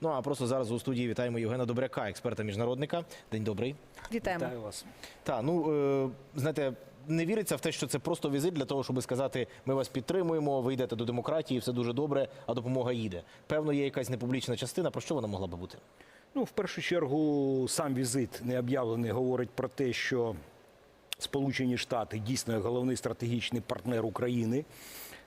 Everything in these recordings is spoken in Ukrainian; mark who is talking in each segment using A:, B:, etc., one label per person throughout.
A: Ну а просто зараз у студії вітаємо Євгена Добряка, експерта міжнародника. День добрий.
B: Вітаємо.
C: Вітаю вас.
A: Та ну е, знаєте, не віриться в те, що це просто візит для того, щоб сказати, ми вас підтримуємо, ви йдете до демократії, все дуже добре, а допомога їде. Певно, є якась непублічна частина. Про що вона могла би бути?
C: Ну, в першу чергу, сам візит не об'явлений говорить про те, що Сполучені Штати дійсно головний стратегічний партнер України.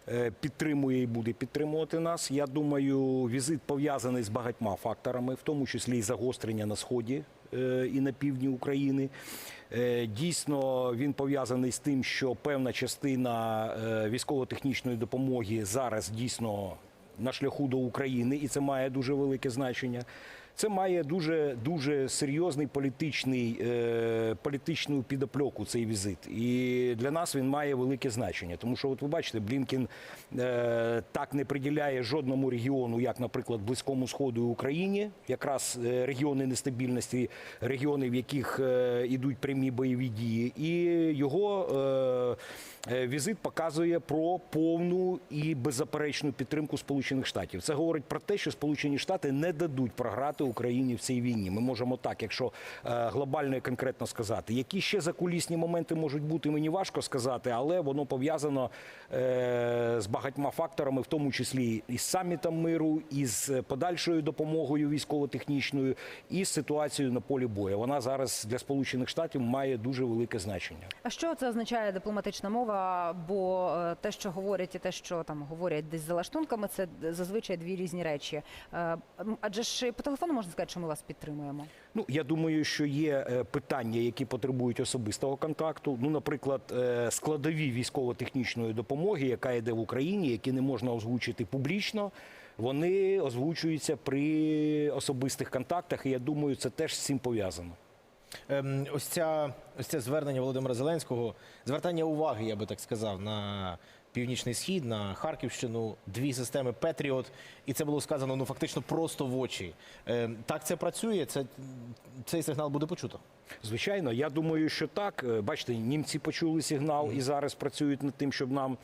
C: Е, Підтримує і буде підтримувати нас. Я думаю, візит пов'язаний з багатьма факторами, в тому числі і загострення на сході е, і на півдні України. Е, Дійсно, він пов'язаний з тим, що певна частина військово-технічної допомоги зараз дійсно на шляху до України, і це має дуже велике значення. Це має дуже дуже серйозний політичний е, політичну підопльоку цей візит. І для нас він має велике значення. Тому що, от ви бачите, Блінкен е, так не приділяє жодному регіону, як, наприклад, Близькому Сходу і Україні, якраз е, регіони нестабільності, регіони, в яких е, ідуть прямі бойові дії, і його. Е, Е, Візит показує про повну і беззаперечну підтримку Сполучених Штатів. Це говорить про те, що Сполучені Штати не дадуть програти Україні в цій війні. Ми можемо так, якщо е, глобально і конкретно сказати. Які ще закулісні моменти можуть бути, мені важко сказати, але воно пов'язано е, з багатьма факторами, в тому числі і з самітом миру, і з подальшою допомогою військово-технічною, і з ситуацією на полі бою. Вона зараз для Сполучених Штатів має дуже велике значення.
B: А що це означає дипломатична мова? Бо е, те, що говорять, і те, що там говорять десь за лаштунками, це зазвичай дві різні речі. Адже ж по телефону можна сказати, що ми вас підтримуємо.
C: Ну, я думаю, що є е, питання, які потребують особистого контакту. Ну, наприклад, е, складові військово-технічної допомоги, яка йде в Україні, які не можна озвучити публічно. Вони озвучуються при особистих контактах, і я думаю, це теж з цим пов'язано.
A: Ем, ось ця ось це звернення Володимира Зеленського, звертання уваги, я би так сказав, на північний схід, на Харківщину, дві системи Петріот, і це було сказано ну фактично просто в очі. Ем, так це працює. Це цей сигнал буде почуто.
C: Звичайно, я думаю, що так. Е, Бачите, німці почули сигнал і зараз працюють над тим, щоб нам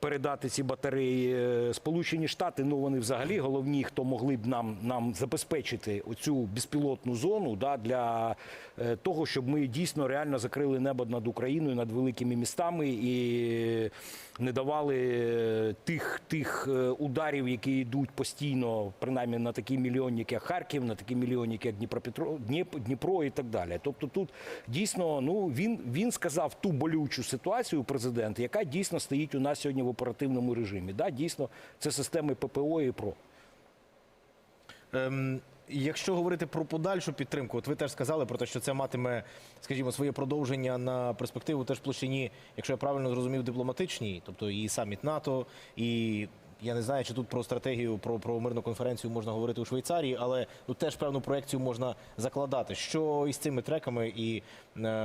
C: передати ці батареї. Е, Сполучені Штати, ну вони взагалі головні, хто могли б нам, нам забезпечити оцю безпілотну зону да, для е, того, щоб ми дійсно реально закрили небо над Україною, над великими містами і не давали е, тих, тих ударів, які йдуть постійно, принаймні на такі мільйонник, як Харків, на такі мільйонник, як Дніпропетро, Дніп, Дніпро і так далі. Тобто тут дійсно ну він, він сказав ту болючу ситуацію, президент, яка дійсно стоїть у нас сьогодні в оперативному режимі. Да, дійсно, це системи ППО і ПРО.
A: Ем, якщо говорити про подальшу підтримку, от ви теж сказали про те, що це матиме, скажімо, своє продовження на перспективу теж площині, якщо я правильно зрозумів, дипломатичній, тобто і саміт НАТО, і я не знаю, чи тут про стратегію, про, про мирну конференцію можна говорити у Швейцарії, але ну теж певну проекцію можна закладати. Що із цими треками, і е,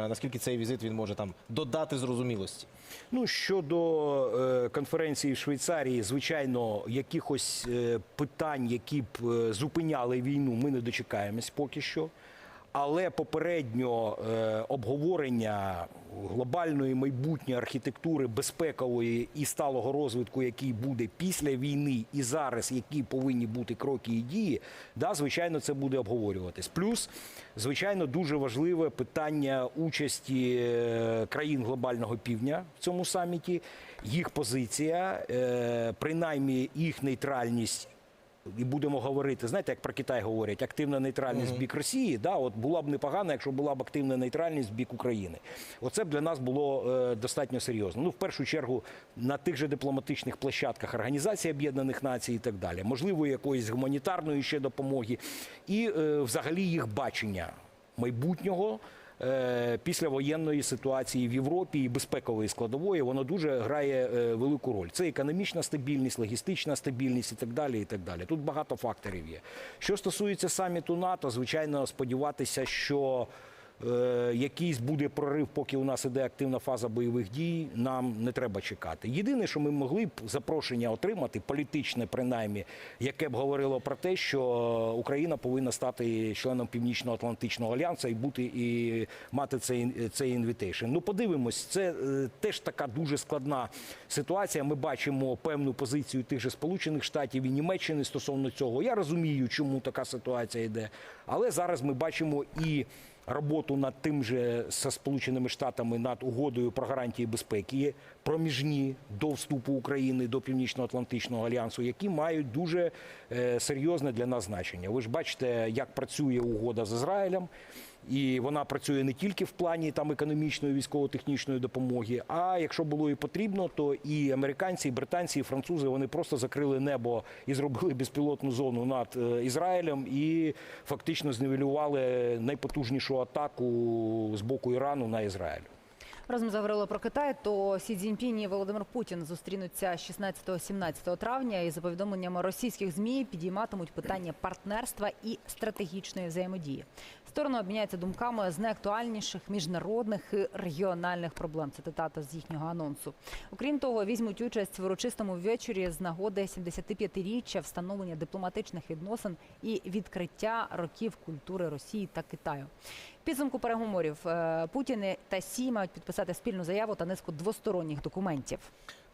A: наскільки цей візит він може там додати зрозумілості?
C: Ну щодо е, конференції в Швейцарії, звичайно, якихось е, питань, які б е, зупиняли війну, ми не дочекаємось поки що. Але попередньо е, обговорення глобальної майбутньої архітектури безпекової і сталого розвитку, який буде після війни і зараз, які повинні бути кроки і дії, да, звичайно, це буде обговорюватись. Плюс, звичайно, дуже важливе питання участі е, країн глобального півдня в цьому саміті, їх позиція, е, принаймні їх нейтральність і будемо говорити, знаєте, як про Китай говорять, активна нейтральність в бік Росії, да, от була б непогано, якщо була б активна нейтральність бік України. Оце б для нас було е, достатньо серйозно. Ну, в першу чергу, на тих же дипломатичних площадках Організації Об'єднаних Націй і так далі, можливо, якоїсь гуманітарної ще допомоги, і е, взагалі їх бачення майбутнього. Е, Післявоєнної ситуації в Європі і безпекової складової воно дуже грає е, велику роль. Це економічна стабільність, логістична стабільність і так далі. І так далі. Тут багато факторів є. Що стосується саміту НАТО, звичайно, сподіватися, що якийсь буде прорив, поки у нас іде активна фаза бойових дій, нам не треба чекати. Єдине, що ми могли б запрошення отримати, політичне принаймні, яке б говорило про те, що Україна повинна стати членом Північно-Атлантичного альянсу і бути і мати цей, цей інвітейшн. Ну, подивимось, це е, теж така дуже складна ситуація. Ми бачимо певну позицію тих же Сполучених Штатів і Німеччини стосовно цього. Я розумію, чому така ситуація йде. Але зараз ми бачимо і роботу над тим же со Сполученими Штатами над угодою про гарантії безпеки, проміжні до вступу України до Північно-Атлантичного альянсу, які мають дуже е, серйозне для нас значення. Ви ж бачите, як працює угода з Ізраїлем. І вона працює не тільки в плані там економічної військово-технічної допомоги. А якщо було і потрібно, то і американці, і британці, і французи вони просто закрили небо і зробили безпілотну зону над е, Ізраїлем і фактично зневелювали найпотужнішу атаку з боку Ірану на Ізраїль.
B: Разом заговорили про Китай, то Сі Цзіньпінь і Володимир Путін зустрінуться 16-17 травня і за повідомленнями російських змі підійматимуть питання партнерства і стратегічної взаємодії. Сторони обміняються думками з найактуальніших міжнародних і регіональних проблем. Це цитата з їхнього анонсу. Окрім того, візьмуть участь в урочистому вечорі з нагоди 75-річчя встановлення дипломатичних відносин і відкриття років культури Росії та Китаю. Підсумку переговорів Путіни та Сі мають підписати спільну заяву та низку двосторонніх документів.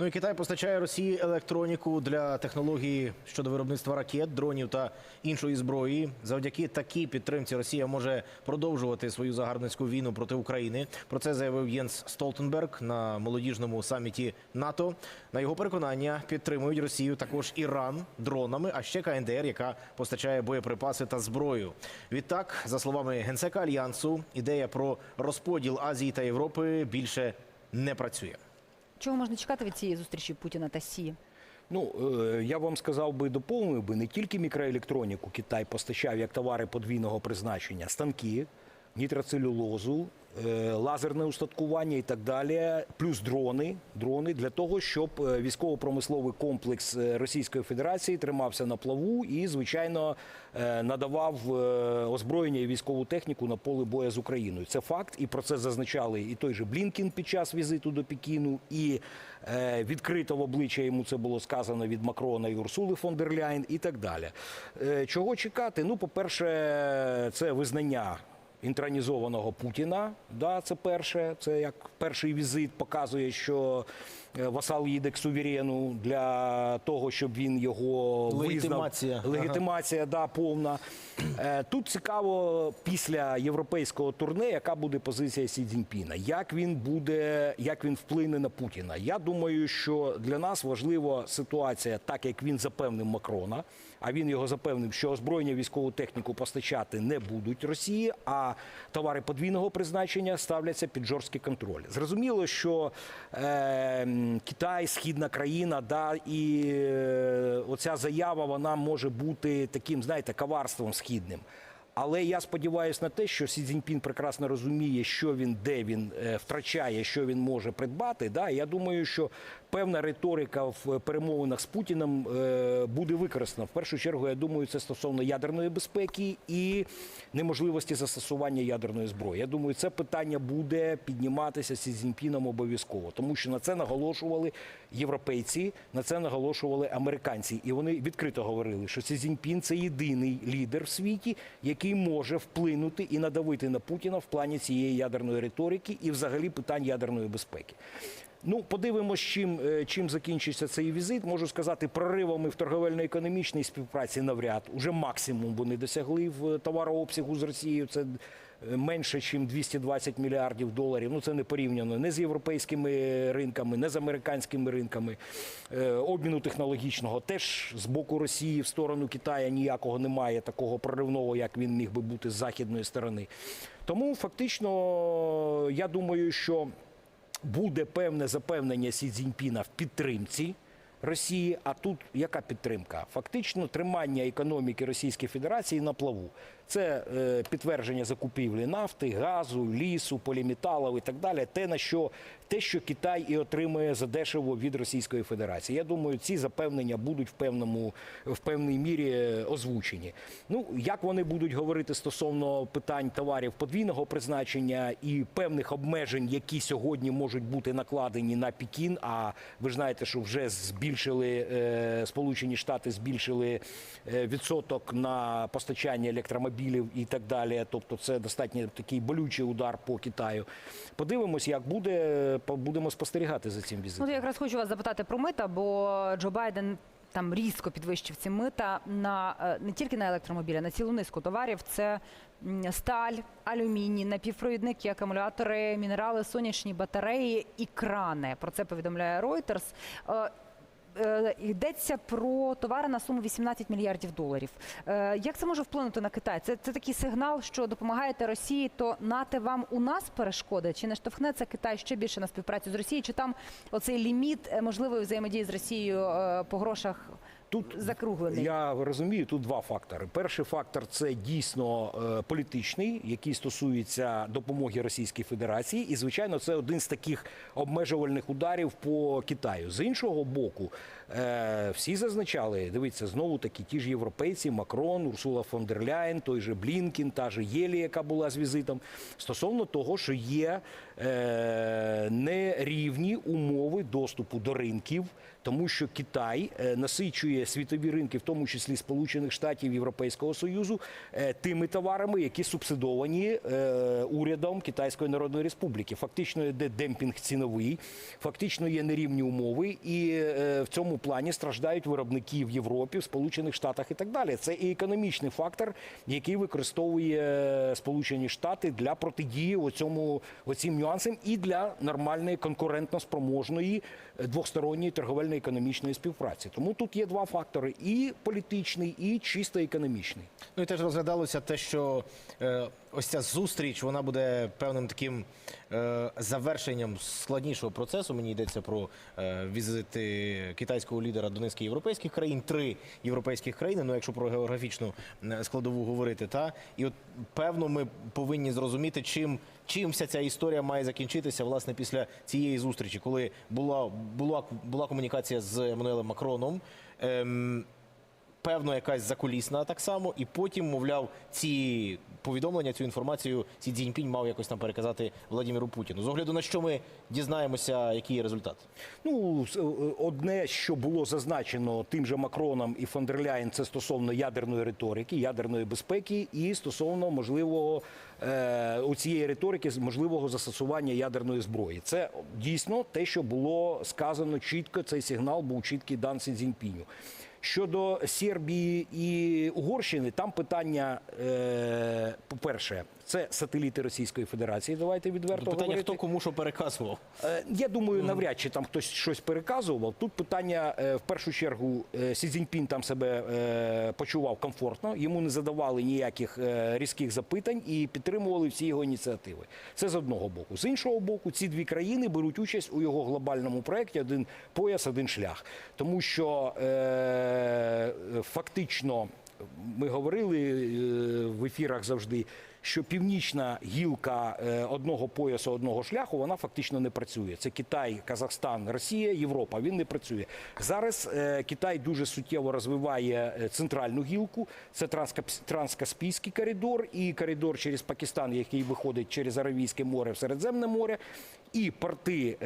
A: Ну і Китай постачає Росії електроніку для технології щодо виробництва ракет, дронів та іншої зброї. Завдяки такій підтримці Росія може продовжувати свою загарбницьку війну проти України. Про це заявив Єнс Столтенберг на молодіжному саміті НАТО. На його переконання підтримують Росію також Іран дронами, а ще КНДР, яка постачає боєприпаси та зброю. Відтак, за словами генсека альянсу, ідея про розподіл Азії та Європи більше не працює.
B: Чого можна чекати від цієї зустрічі Путіна та Сі?
C: Ну е, я вам сказав би доповнив би не тільки мікроелектроніку Китай постачав як товари подвійного призначення, станки, нітроцелюлозу, лазерне устаткування і так далі, плюс дрони, дрони для того, щоб е, військово-промисловий комплекс е, Російської Федерації тримався на плаву і, звичайно, е, надавав е, озброєння і військову техніку на поле бою з Україною. Це факт, і про це зазначали і той же Блінкін під час візиту до Пекіну, і е, відкрито в обличчя йому це було сказано від Макрона і Урсули фон дер Ляйн і так далі. Е, Чого чекати? Ну, по-перше, це визнання. Інтронізованого Путіна, да, це перше. Це як перший візит показує, що е, васал їде к суверену для того, щоб він його
A: Легітимація.
C: визнав. Легітимація, да, повна. Е, Тут цікаво після європейського турне, яка буде позиція Сі Цзіньпіна, як він буде, як він вплине на Путіна. Я думаю, що для нас важлива ситуація, так як він запевнив Макрона. А він його запевнив, що озброєння військову техніку постачати не будуть Росії, а товари подвійного призначення ставляться під жорсткий контроль. Зрозуміло, що е, Китай, східна країна, да, і е, оця заява вона може бути таким, знаєте, коварством східним. Але я сподіваюся на те, що Сі Цзіньпін прекрасно розуміє, що він де він е, втрачає, що він може придбати. Да? Я думаю, що певна риторика в перемовинах з Путіним е, буде використана. В першу чергу, я думаю, це стосовно ядерної безпеки і неможливості застосування ядерної зброї. Я думаю, це питання буде підніматися Сі Цзіньпіном обов'язково, тому що на це наголошували європейці, на це наголошували американці, і вони відкрито говорили, що Сі Цзіньпін – це єдиний лідер в світі, який може вплинути і надавити на Путіна в плані цієї ядерної риторики і, взагалі, питань ядерної безпеки. Ну, подивимось, чим, е, чим закінчиться цей візит. Можу сказати, проривами в торговельно-економічній співпраці навряд. Уже максимум вони досягли в товарообсягу з Росією. Це е, менше, ніж 220 мільярдів доларів. Ну, це не порівняно не з європейськими ринками, не з американськими ринками. Е, Обміну технологічного теж з боку Росії в сторону Китаю ніякого немає такого проривного, як він міг би бути з західної сторони. Тому фактично, я думаю, що буде певне запевнення Сі Цзіньпіна в підтримці Росії. А тут яка підтримка? Фактично тримання економіки Російської Федерації на плаву. Це е, підтвердження закупівлі нафти, газу, лісу, поліметалів і так далі. Те, на що те, що Китай і отримує задешево від Російської Федерації. Я думаю, ці запевнення будуть в певному в певній мірі е, озвучені. Ну як вони будуть говорити стосовно питань товарів подвійного призначення і певних обмежень, які сьогодні можуть бути накладені на Пекін. А ви ж знаєте, що вже збільшили е, Сполучені Штати збільшили відсоток на постачання електромобілів і так далі. Тобто, це достатньо такий болючий удар по Китаю. Подивимось, як буде. Будемо спостерігати за цим
B: Ну,
C: візитом.
B: я якраз хочу вас запитати про мита, бо Джо Байден там різко підвищив ці мита на е, не тільки на електромобілі, на цілу низку товарів. Це сталь, алюміній, напівпровідники, акумулятори, мінерали, сонячні батареї і крани. Про це повідомляє Reuters. Е, Йдеться про товари на суму 18 мільярдів доларів. Е, Як це може вплинути на Китай? Це, це такий сигнал, що допомагаєте Росії, то нате вам у нас перешкоди? Чи не штовхнеться Китай ще більше на співпрацю з Росією? Чи там оцей ліміт е, можливої взаємодії з Росією по грошах
C: Тут
B: закруглений?
C: Я розумію, тут два фактори. Перший фактор це дійсно е, політичний, який стосується допомоги Російській Федерації, і звичайно, це один з таких обмежувальних ударів по Китаю. З іншого боку, е, всі зазначали, дивіться, знову таки ті ж європейці, Макрон, Урсула фон дер Ляєн, той же Блінкін, та же Єлі, яка була з візитом, стосовно того, що є нерівні умови доступу до ринків, тому що Китай е, насичує світові ринки, в тому числі Сполучених Штатів Європейського Союзу, е, тими товарами, які субсидовані е, урядом Китайської Народної Республіки. Фактично йде демпінг ціновий, фактично є нерівні умови, і е, в цьому плані страждають виробники в Європі, в Сполучених Штатах і так далі. Це і економічний фактор, який використовує е, Сполучені Штати для протидії оцьому оцим нюансам і для нормальної конкурентно спроможної е, двосторонньої торговельно-економічної співпраці. Тому тут є два фактори: і політичний, і чисто економічний.
A: Ну і теж розглядалося те, що е, ось ця зустріч вона буде певним таким е, завершенням складнішого процесу. Мені йдеться про е, візити китайського лідера до низки європейських країн, три європейських країни. Ну, якщо про географічну е, складову говорити, та і от певно, ми повинні зрозуміти, чим. Чим вся ця історія має закінчитися власне після цієї зустрічі, коли була була була комунікація з Еммануелем Макроном. Ем, певно, якась закулісна так само, і потім, мовляв, ці повідомлення, цю інформацію Сі Цзіньпінь мав якось там переказати Владимиру Путіну. З огляду на що ми дізнаємося, який є результат.
C: Ну, е, одне, що було зазначено тим же Макроном і фон дер Ляєн, це стосовно ядерної риторики, ядерної безпеки і стосовно можливого е, у цієї риторики можливого застосування ядерної зброї. Це дійсно те, що було сказано чітко. Цей сигнал був чіткий дан Сі Цзіньпіню. Щодо Сербії і Угорщини, там питання, е, по-перше, це сателіти Російської Федерації. Давайте відверто
A: Питання,
C: говорити.
A: хто кому що переказував.
C: Е, Я думаю, навряд чи там хтось щось переказував. Тут питання е, в першу чергу е, Сі Цзіньпін там себе почував комфортно, йому не задавали ніяких різких запитань і підтримували всі його ініціативи. Це з одного боку. З іншого боку, ці дві країни беруть участь у його глобальному проєкті один пояс, один шлях. Тому що е, фактично ми говорили в ефірах завжди. Що північна гілка е, одного поясу, одного шляху, вона фактично не працює. Це Китай, Казахстан, Росія, Європа. Він не працює зараз. е, Китай дуже суттєво розвиває е, центральну гілку. Це транскаспійський коридор і коридор через Пакистан, який виходить через Аравійське море в Середземне море, і порти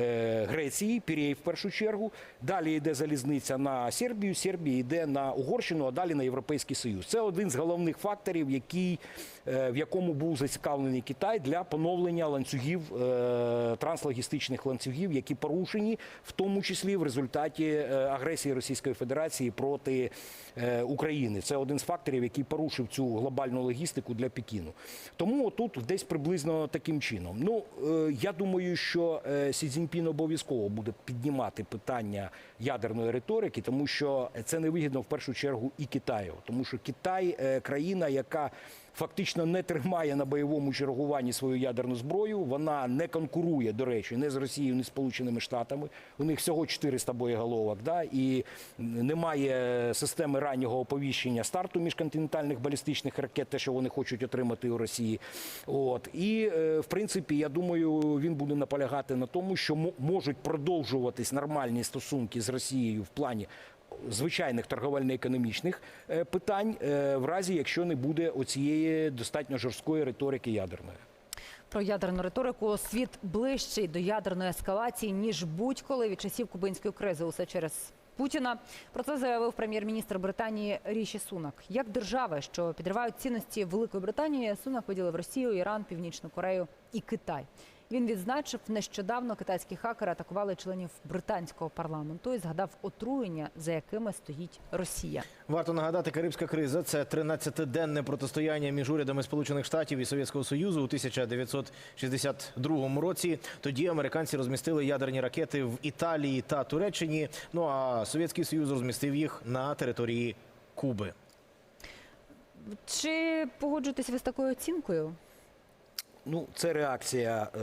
C: Греції, Пірей в першу чергу. Далі йде залізниця на Сербію. Сербія йде на Угорщину, а далі на Європейський Союз. Це один з головних факторів, який, в якому був зацікавлений Китай для поновлення ланцюгів е, транслогістичних ланцюгів, які порушені, в тому числі в результаті е, агресії Російської Федерації проти е, України. Це один з факторів, який порушив цю глобальну логістику для Пекіну. Тому тут десь приблизно таким чином. Ну я думаю, що Сі Цзіньпін обов'язково буде піднімати питання ядерної риторики, тому що це невигідно в першу чергу і Китаю, тому що Китай країна, яка фактично не тримає на бойовому чергуванні свою ядерну зброю. Вона не конкурує, до речі, не з Росією, не з Сполученими Штатами. У них всього 400 боєголовок, да, і немає системи раннього оповіщення старту міжконтинентальних балістичних ракет, те, що вони хочуть отримати у Росії. От і е, в принципі, я думаю, він буде наполягати на тому, що можуть продовжуватись нормальні стосунки з Росією в плані звичайних торговельно-економічних е, питань, е, в разі якщо не буде оцієї достатньо жорсткої риторики ядерної.
B: Про ядерну риторику світ ближчий до ядерної ескалації ніж будь-коли від часів кубинської кризи. Усе через Путіна. Про це заявив прем'єр-міністр Британії Ріші Сунак. Як держави, що підривають цінності Великої Британії, Сунак виділив Росію, Іран, Північну Корею і Китай. Він відзначив, нещодавно китайські хакери атакували членів британського парламенту і згадав отруєння, за якими стоїть Росія.
A: Варто нагадати, Карибська криза це 13-денне протистояння між урядами Сполучених Штатів і Совєтського Союзу у 1962 році. Тоді американці розмістили ядерні ракети в Італії та Туреччині. Ну а Совєтський Союз розмістив їх на території Куби.
B: Чи погоджуєтесь ви з такою оцінкою?
C: Ну, це реакція е,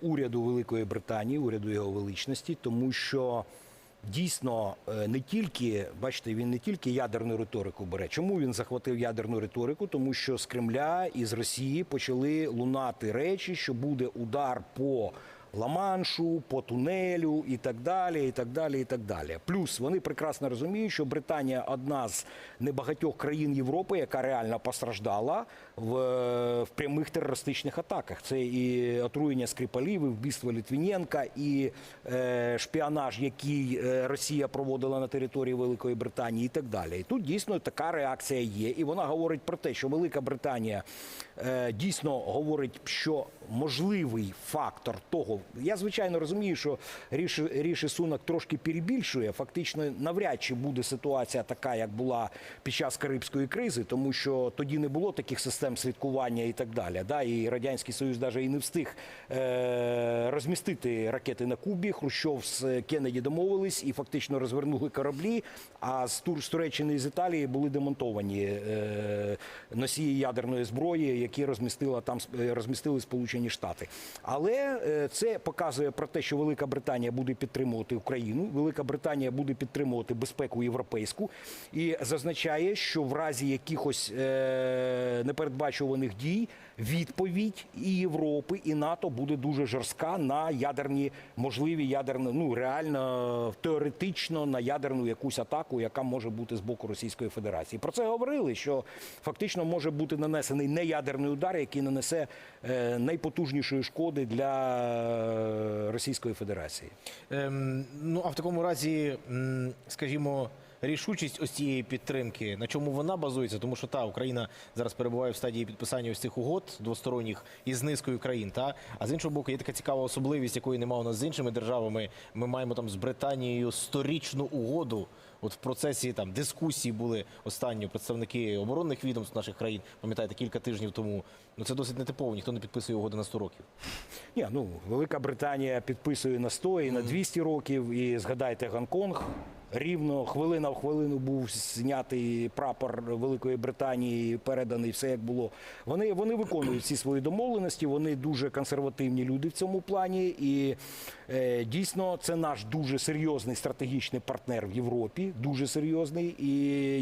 C: уряду Великої Британії, уряду його величності, тому що дійсно е, не тільки, бачите, він не тільки ядерну риторику бере. Чому він захватив ядерну риторику? Тому що з Кремля і з Росії почали лунати речі, що буде удар по Ла-Маншу, по тунелю і так далі, і так далі, і так далі. Плюс вони прекрасно розуміють, що Британія одна з небагатьох країн Європи, яка реально постраждала в, в прямих терористичних атаках. Це і отруєння Скрипалів, і вбивство Літвіненка, і е, шпіонаж, який е, Росія проводила на території Великої Британії, і так далі. І тут дійсно така реакція є. І вона говорить про те, що Велика Британія е, дійсно говорить, що можливий фактор того. Я звичайно розумію, що Ріші, Ріші Сунак трошки перебільшує. Фактично, навряд чи буде ситуація така, як була під час Карибської кризи, тому що тоді не було таких систем слідкування і так далі. Да? І Радянський Союз навіть і не встиг е, розмістити ракети на Кубі. Хрущов з Кеннеді домовились і фактично розвернули кораблі. А з Тур з Туреччини і з Італії були демонтовані е, носії ядерної зброї, які розмістила там е, розмістили Сполучені Штати. Але е, показує про те, що Велика Британія буде підтримувати Україну. Велика Британія буде підтримувати безпеку європейську і зазначає, що в разі якихось е, непередбачуваних дій відповідь і Європи, і НАТО буде дуже жорстка на ядерні можливі ядерні, ну реально теоретично на ядерну якусь атаку, яка може бути з боку Російської Федерації. Про це говорили, що фактично може бути нанесений неядерний удар, який нанесе е, найпотужнішої шкоди для е, Російської Федерації.
A: Ем, ну а в такому разі, скажімо, рішучість ось цієї підтримки, на чому вона базується? Тому що та Україна зараз перебуває в стадії підписання ось цих угод двосторонніх із низкою країн. Та а з іншого боку, є така цікава особливість, якої немає у нас з іншими державами. Ми маємо там з Британією сторічну угоду. От в процесі там дискусії були останні представники оборонних відомств наших країн. Пам'ятаєте, кілька тижнів тому. Ну це досить нетипово. Ніхто не підписує угоди на 100 років.
C: Ні, ну Велика Британія підписує на 100 і на 200 років. І згадайте Гонконг. Рівно хвилина в хвилину був знятий прапор Великої Британії, переданий все як було. Вони, вони виконують всі свої домовленості. Вони дуже консервативні люди в цьому плані. І е, дійсно це наш дуже серйозний стратегічний партнер в Європі. Дуже серйозний. І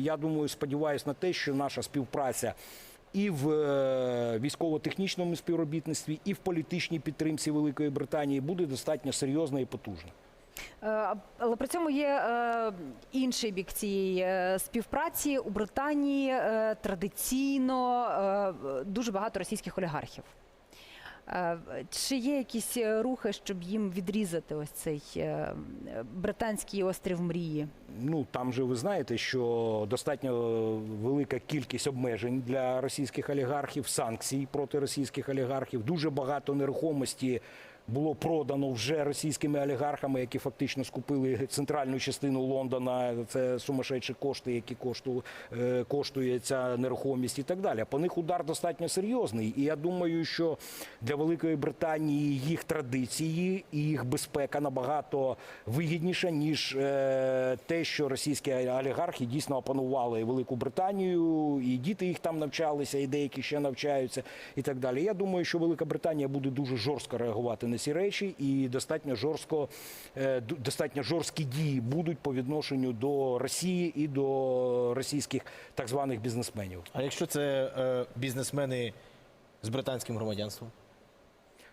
C: я думаю, сподіваюся на те, що наша співпраця і в е, військово-технічному співробітництві, і в політичній підтримці Великої Британії буде достатньо серйозна і потужна.
B: Е, Але при цьому є е, інший бік цієї е, співпраці у Британії традиційно дуже багато російських олігархів. Чи є якісь рухи, щоб їм відрізати ось цей британський острів мрії?
C: Ну там же ви знаєте, що достатньо велика кількість обмежень для російських олігархів, санкцій проти російських олігархів. Дуже багато нерухомості було продано вже російськими олігархами, які фактично скупили центральну частину Лондона. Це сумасшедші кошти, які кошту, е, коштує ця нерухомість і так далі. По них удар достатньо серйозний. І я думаю, що для Великої Британії їх традиції і їх безпека набагато вигідніша, ніж е, те, що російські олігархи дійсно опанували Велику Британію, і діти їх там навчалися, і деякі ще навчаються, і так далі. Я думаю, що Велика Британія буде дуже жорстко реагувати на ці речі, і достатньо жорстко, е, достатньо жорсткі дії будуть по відношенню до Росії і до російських так званих бізнесменів.
A: А якщо це е, бізнесмени з британським громадянством?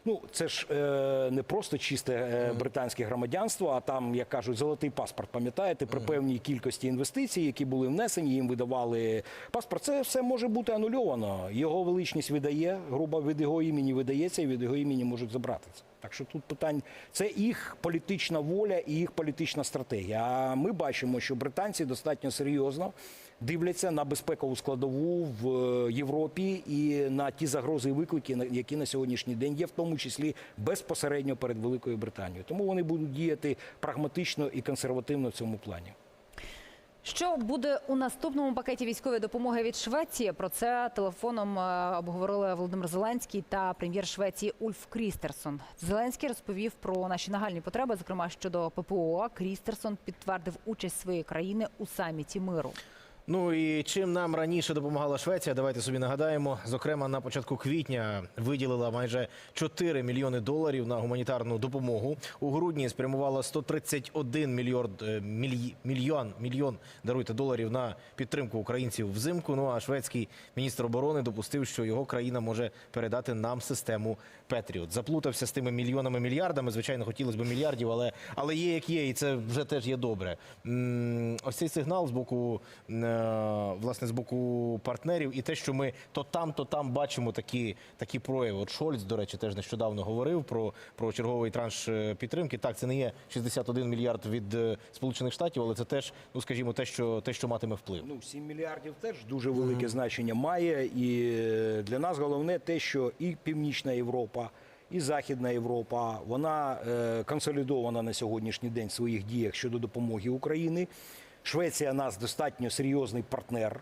C: Ну, це ж е, не просто чисте е, британське громадянство, а там, як кажуть, золотий паспорт. Пам'ятаєте, при певній кількості інвестицій, які були внесені, їм видавали паспорт. Це все може бути анульовано. Його величність видає, грубо від його імені видається, і від його імені можуть забрати це. Так що тут питань це їх політична воля і їх політична стратегія. А ми бачимо, що британці достатньо серйозно дивляться на безпекову складову в е, Європі і на ті загрози і виклики, які на сьогоднішній день є, в тому числі безпосередньо перед Великою Британією. Тому вони будуть діяти прагматично і консервативно в цьому плані.
B: Що буде у наступному пакеті військової допомоги від Швеції? Про це телефоном е, обговорили Володимир Зеленський та прем'єр Швеції Ульф Крістерсон. Зеленський розповів про наші нагальні потреби, зокрема щодо ППО. Крістерсон підтвердив участь своєї країни у саміті миру.
A: Ну і чим нам раніше допомагала Швеція, давайте собі нагадаємо. Зокрема, на початку квітня виділила майже 4 мільйони доларів на гуманітарну допомогу. У грудні спрямувала 131 мільярд е, мільйон мільйон даруйте доларів на підтримку українців взимку. Ну а шведський міністр оборони допустив, що його країна може передати нам систему Петріот. Заплутався з тими мільйонами мільярдами. Звичайно, хотілося б мільярдів, але але є як є, і це вже теж є добре. Ось цей сигнал з боку власне з боку партнерів, і те, що ми то там, то там бачимо такі, такі прояви. От Шольц, до речі, теж нещодавно говорив про, про черговий транш е, підтримки. Так, це не є 61 мільярд від е, Сполучених Штатів, але це теж, ну скажімо, те, що те, що матиме вплив.
C: Ну, 7 мільярдів теж дуже велике значення має. І е, для нас головне те, що і Північна Європа, і Західна Європа, вона е, консолідована на сьогоднішній день в своїх діях щодо допомоги Україні. Швеція нас достатньо серйозний партнер.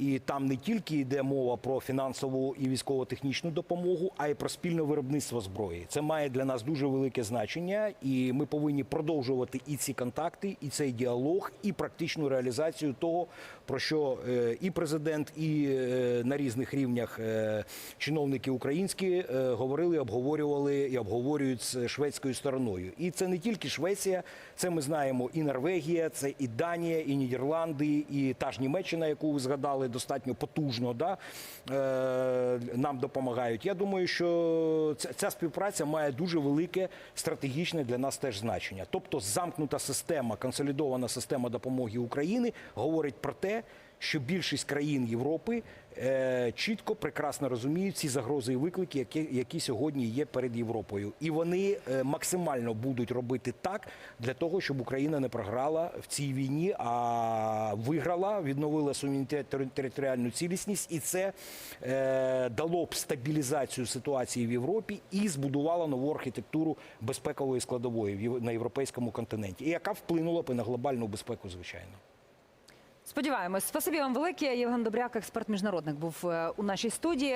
C: І там не тільки йде мова про фінансову і військово-технічну допомогу, а й про спільне виробництво зброї. Це має для нас дуже велике значення, і ми повинні продовжувати і ці контакти, і цей діалог, і практичну реалізацію того, про що е, і президент, і е, на різних рівнях е, чиновники українські говорили, обговорювали і обговорюють з шведською стороною. І це не тільки Швеція, це ми знаємо і Норвегія, це і Данія, і Нідерланди, і та ж Німеччина, яку ви згадали, достатньо потужно да, е, нам допомагають. Я думаю, що ця, ця співпраця має дуже велике стратегічне для нас теж значення. Тобто, замкнута система, консолідована система допомоги України говорить про те, що більшість країн Європи е, чітко, прекрасно розуміють ці загрози і виклики, які, які сьогодні є перед Європою, і вони е, максимально будуть робити так для того, щоб Україна не програла в цій війні, а виграла, відновила суверенітет територіальну цілісність, і це е, дало б стабілізацію ситуації в Європі і збудувало нову архітектуру безпекової складової в на європейському континенті, і яка вплинула б на глобальну безпеку, звичайно.
B: Сподіваємось, спасибі вам велике. Євген Добряк, експерт міжнародник, був е, у нашій студії.